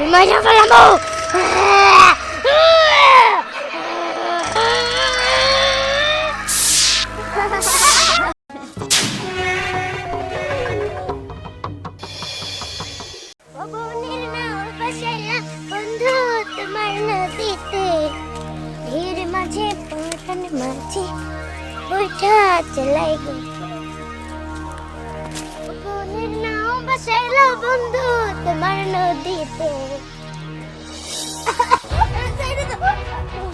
তোর মাইরা ফেলামো বনের নাও বসাইলা বন্ধু তোমার নদীতে ভিড় বসাইলা বন্ধু তোমার নদীতে।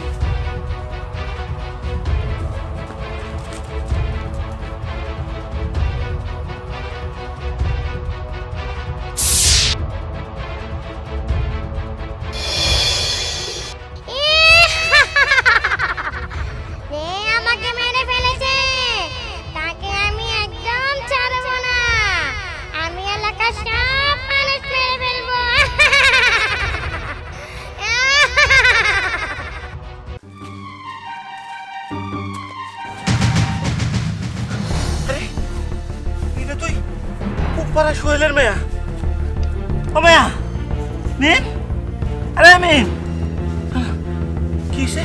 পুপারা সোহেলের মেয়া। ও মেয়া নিন আরে মিন কি সে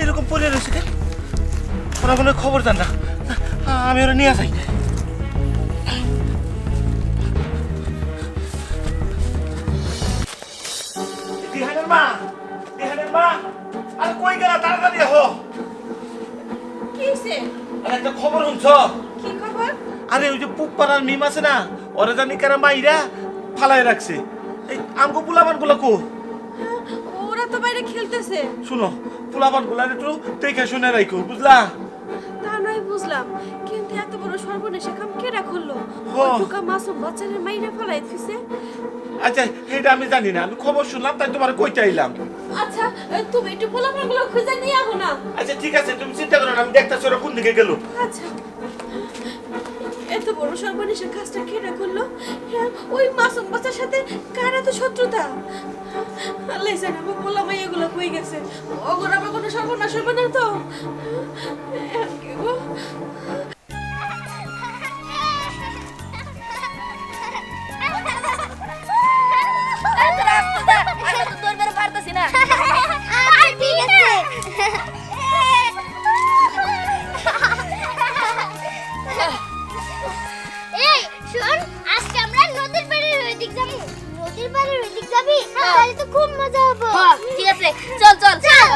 এরকম পড়ে রয়েছে কেন? ওরা কোনো খবর দেন না। আমি ওরা নিয়ে যাই। মা মা আরে কই গেলা তাড়াতাড়ি হো কি? আরে একটা খবর শুনছ? কি খবর? আরে ওই যে পুপাড়ার মিম আছে না ওরা জানি কারা মাইরা ফালাই রাখছে? এই আমগো পুলাবানগুলো কো ওরা তো বাইরে খেলতেছে। শুনো পুলাবানগুলা একটু দেখে শুনে রাখো বুঝলা? তা নয় বুঝলাম। কিন্তু এত বড় সর্বনেশে কাম কেডা করল। টুকা মাসুম বাচ্চাদের মাইরে ফেলাই দিছে আচ্ছা এটা আমি জানি না আমি খবর শুনলাম তাই তোমার কইতে আইলাম। আচ্ছা তুমি একটু পোলাপানগুলো খুঁজে নিয়ে আহো না। আচ্ছা ঠিক আছে তুমি চিন্তা করো না আমি দেখতেছি ওরা কোন দিকে গেল। আচ্ছা। এত বড় সর্বনেশের কাজটা কেডা করল? হ্যাঁ, ওই মাসুম বাচ্চার সাথে কার এত শত্রুতা? আল্লাহ স্যার বললাম এগুলো কই গেছে। অগর আমার কোনো সর্বনাশ হবে না তো? হ্যাঁ, গো? ঠিক চল চল চল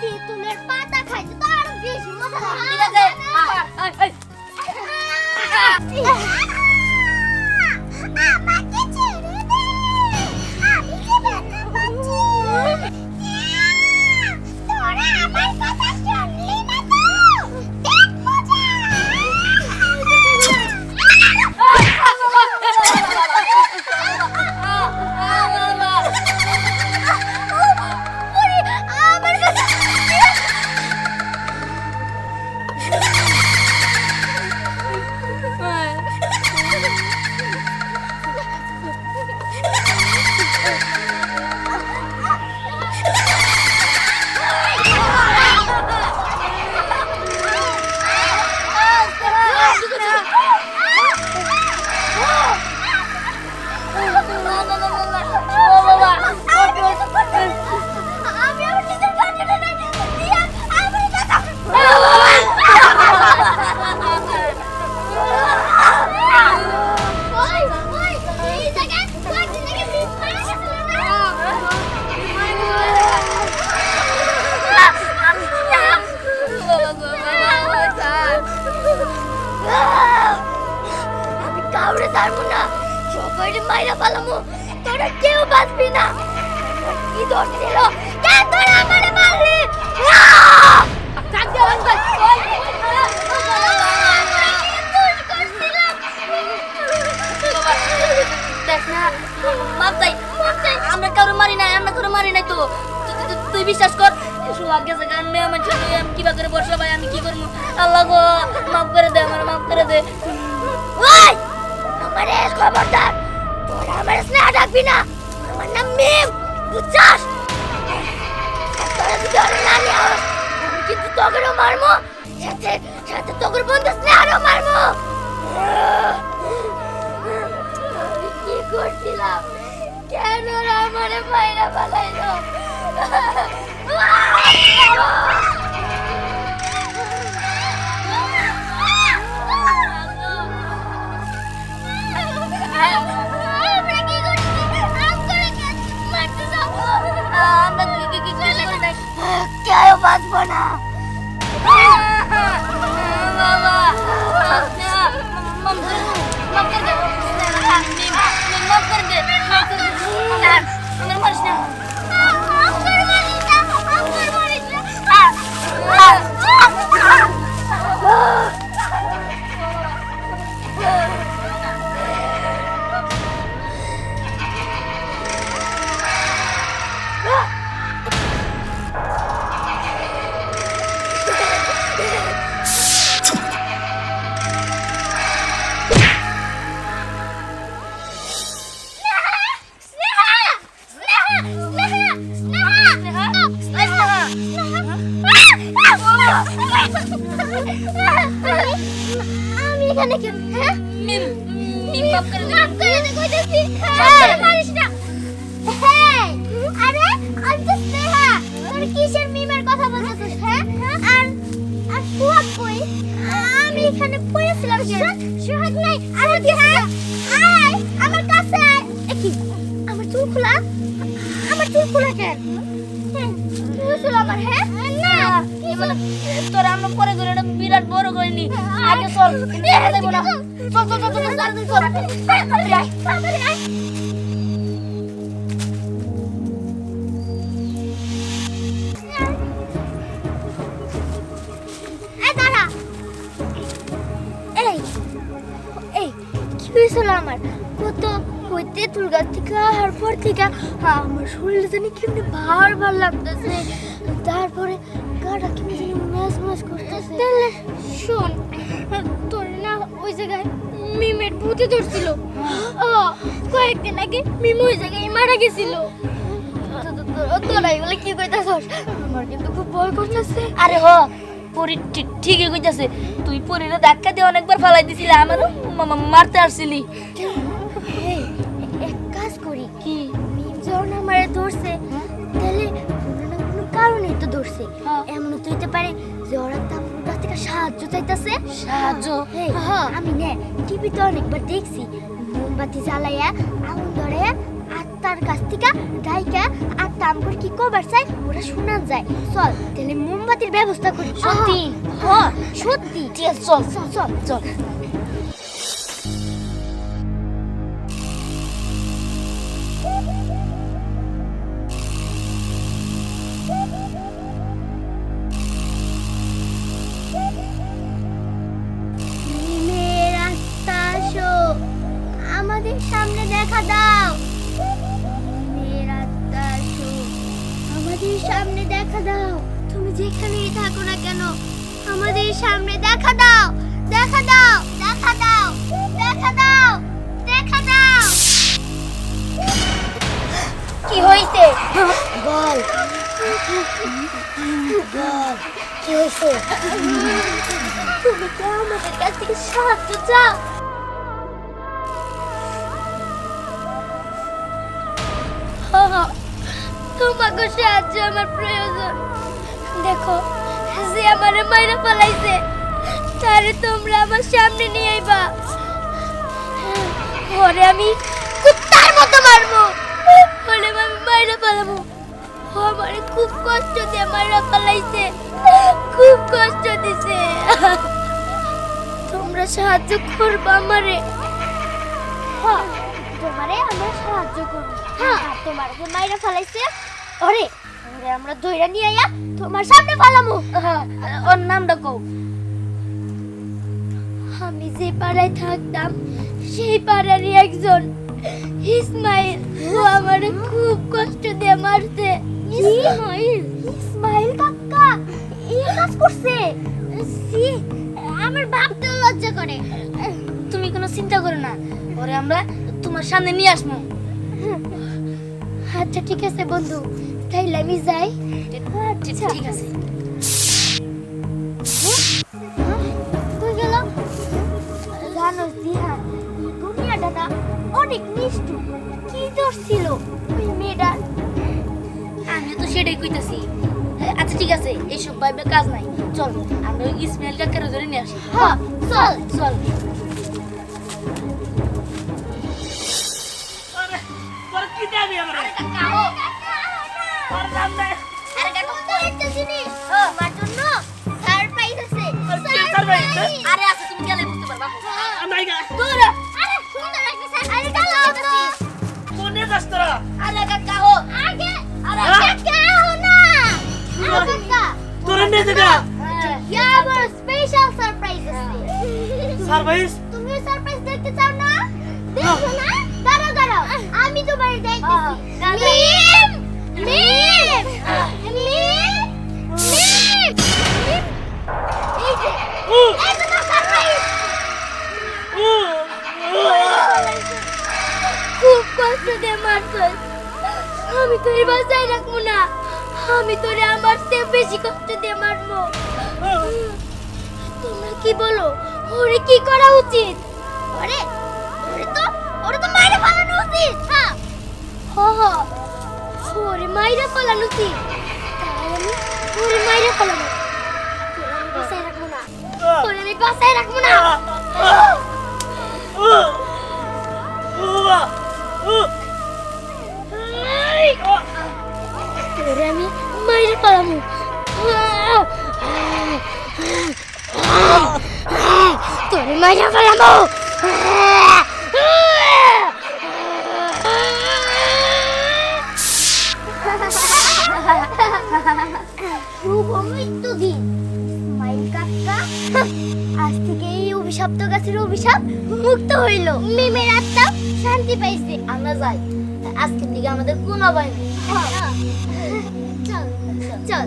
তেঁতুলের পাতা খাইতে তো আরও বেশি মজা না কি দোষ ছিল কে তোরা আমারে মারলি আমরা তুই বিশ্বাস কর সোহাগ গেছে কিবা করে ভাই আমি কি করব মাফ করে দে আমার মাফ করে দে ওই আমারে খবরদার তোরা স্নেহ ডাকবি না। কিন্তু মারমো সাথে সাথে তোর বন্ধু আরও মারবো। আমি কি করছিলাম? কেন আমারে বাইরে পালাইলো Tapos na. जाने क्यों हैं? मेरे मेरे पाप कर হয়েছিল আমার কত হইতে গাছ থেকে আর পর থেকে আমার শরীরে জানি কেমনি ভার ভার লাগতেছে তারপরে গাটা কেমনি জানি ম্যাচ ম্যাচ করতেছে তাহলে শোন ওই জায়গায় মিমের ভূতে ধরছিল। কয়েকদিন আগে মিম ওই জায়গায় মারা গেছিল। তোরা এগুলো কি কইতাছস? আমার কিন্তু খুব ভয় করতেছে। আরে হ পরি ঠিক ঠিকই কইতাছে। তুই পরিরে ধাক্কা দিয়ে অনেকবার ফালাই দিছিলি আমারও মারতে আসছিলি। এক কাজ করি। কি? মিম যখন আমারে ধরছে তাহলে কোনো না কোনো কারণেই তো ধরছে। হ্যাঁ। এমন তো হইতে পারে যে ওরা থেকে সাহায্য চাইতেছে? সাহায্য? আমি নে টিভিতে অনেকবার দেখছি। মোমবাতি জ্বালাইয়া আগুন ধরে আত্মার কাছ থেকে ডাইকা আত্মা আমগর কি কবার চাই ওরা শোনা যায়। চল তাহলে মোমবাতির ব্যবস্থা করি। সত্যি? হ সত্যি। চল। চল চল চল। দেখা দাও। তুমি যেখানেই থাকো না কেন, আমাদের সামনে দেখা দাও। দেখা দাও দেখা দাও দেখা দাও দেখা দাও। কি হইছে বল। বল, কি হইছে তুমি তো আমাদের কাছ থেকে সাহায্য চাও। তোমাকে সাহায্য আমার প্রয়োজন। দেখো যে আমার মাইরা পালাইছে তারে তোমরা আমার সামনে নিয়ে আইবা। ওরে আমি কুত্তার মতো মারবো। ওরে আমি মাইরা পালাবো আমারে খুব কষ্ট দিয়ে মাইরা পালাইছে খুব কষ্ট দিছে। তোমরা সাহায্য করবে আমারে। হ্যাঁ তোমারে আমরা সাহায্য করব। হ্যাঁ। তোমার যে মাইরা ফালাইছে। ওরে ওরে, আমরা দইরা নিয়ে আইয়া তোমার সামনে হ্যাঁ ওর নামটা কও। আমি যে পাড়ায় থাকতাম, সেই পাড়ারই একজন। ইসমাইল, ও আমারে খুব কষ্ট দিয়ে মারছে। ইসমাইল ইসমাইল কাকা এই কাজ করছে। সি, আমার ভাবতেও লজ্জা করে। তুমি কোনো চিন্তা করো না। ওরে, আমরা তোমার সামনে নিয়ে আসব। আচ্ছা ঠিক আছে, বন্ধু। তাইলে আমি যাই। ঠিক আচ্ছা ঠিক আছে। তুই গেল? জানো দিহা দুনিয়াটা না অনেক নিষ্ঠুর কি দোষ ছিল ওই মেয়েটার? আমিও তো সেটাই কইতাছি। আচ্ছা ঠিক আছে এইসব ভাইবে কাজ নাই। চল আমরা ওই ইসমাইল কাকার ধরে নিয়ে আসি। হ্যাঁ চল। চল আরে কি দেবি আমার? আরে আচ্ছা তুমি গেলে বুঝতে পারবা। দূর। আরে সুন্দর একটা সারপ্রাইজ আরে কাকা কোনে যাস তোরা। আরে কাকা হো। আগে আরে হ্যাঁ? কাকা হো না। আরে কাকা তোরা নিয়ে যাবি ইয়া আমার স্পেশাল সারপ্রাইজ আছে। সারপ্রাইজ তুমি সারপ্রাইজ দেখতে চাও না? দেখো না? দাঁড়াও দাঁড়াও। আমি তোমার দেখতেছি। মিম মিম মিম এই তো খুব কষ্ট দিয়ে মারছস আমি তোর বাসায় রাখব না। আমি তোরে আমার চেয়ে বেশি কষ্ট দিয়ে মারবো। তোমরা কি বলো? ওরে কি করা উচিত? ওরে ওরে তো ওরে তো মাইরে ফেলানো উচিত। হ্যাঁ। হ হ ওরে মাইরে ফেলানো উচিত তাই আমি ওরে মাইরে ফেলানো তোরে আমি বাসায় রাখব না তোরে আমি বাসায় রাখব না তোরে আমি মাইরে ফেলামু তোরে মাইরে ফেলামু আজ থেকে এই অভিশপ্ত গাছের অভিশাপ মুক্ত হইল। মিমের আত্মা শান্তি পাইছে। আমরা যাই। আজকের দিকে আমাদের কোনো ভয় নেই। চল চল।